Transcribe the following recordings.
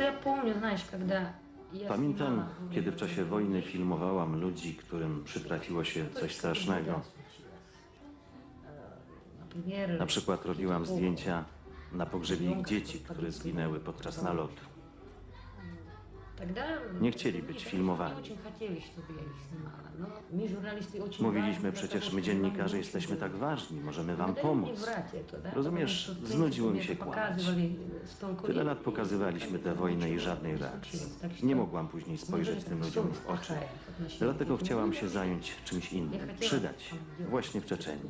Просто я помню, знаешь, когда я Pamiętam, снимала, kiedy w czasie wojny filmowałam ludzi, którym przytrafiło się coś strasznego. Например, Na przykład robiłam zdjęcia na pogrzebie ich dzieci, które zginęły podczas nalotu. Nie chcieli być filmowani. Mówiliśmy przecież, my dziennikarze jesteśmy tak ważni, możemy wam pomóc. Rozumiesz, znudziło mi się kłamać. Tyle lat pokazywaliśmy tę wojnę i żadnej reakcji. Nie mogłam później spojrzeć tym ludziom w oczy. Dlatego chciałam się zająć czymś innym, przydać, właśnie w Czeczenii.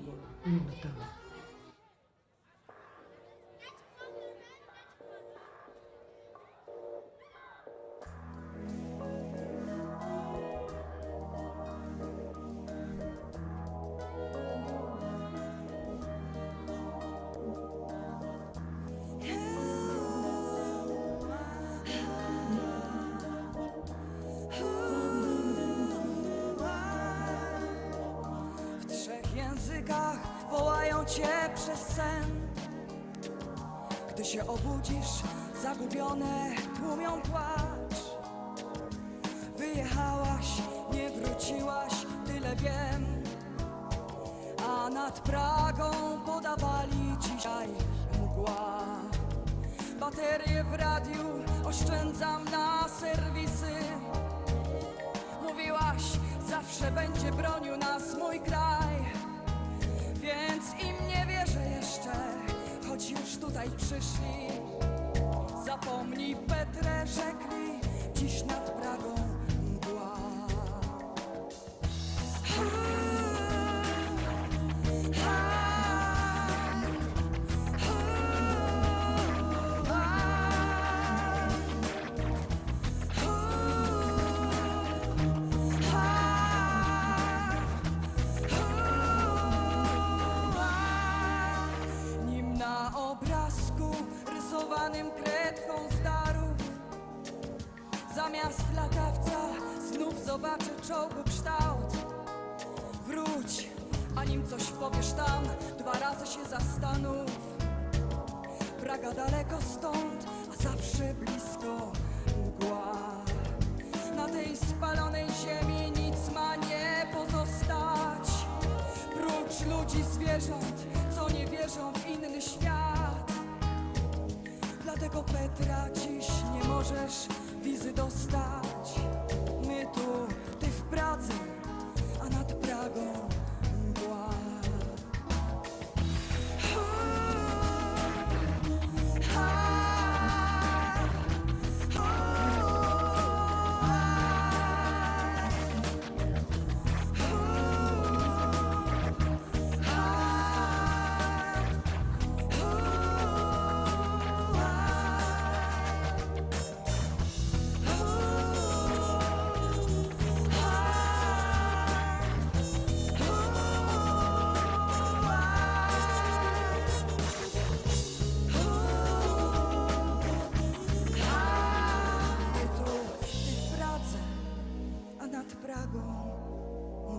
Cię przez sen. Gdy się obudzisz, zagubione tłumią płacz. Wyjechałaś, nie wróciłaś, tyle wiem. A nad Pragą podawali dzisiaj mgła. Baterie w radiu oszczędzam na serwisy. Mówiłaś, zawsze będzie bronił nas mój kraj Zapomnij Petrę, rzekli, dziś nad Zamiast latawca znów zobaczę czołgu kształt. Wróć, a nim coś powiesz tam, dwa razy się zastanów. Praga daleko stąd, a zawsze blisko mgła. Na tej spalonej ziemi nic ma nie pozostać. Prócz ludzi, zwierząt, co nie wierzą w inny świat. Dlatego Petra dziś nie możesz wizy dostać. My tu, ty w Pradze,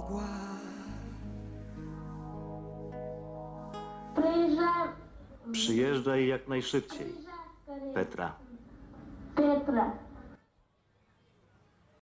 mogła. Przyjeżdżaj jak najszybciej, Petra. Petra.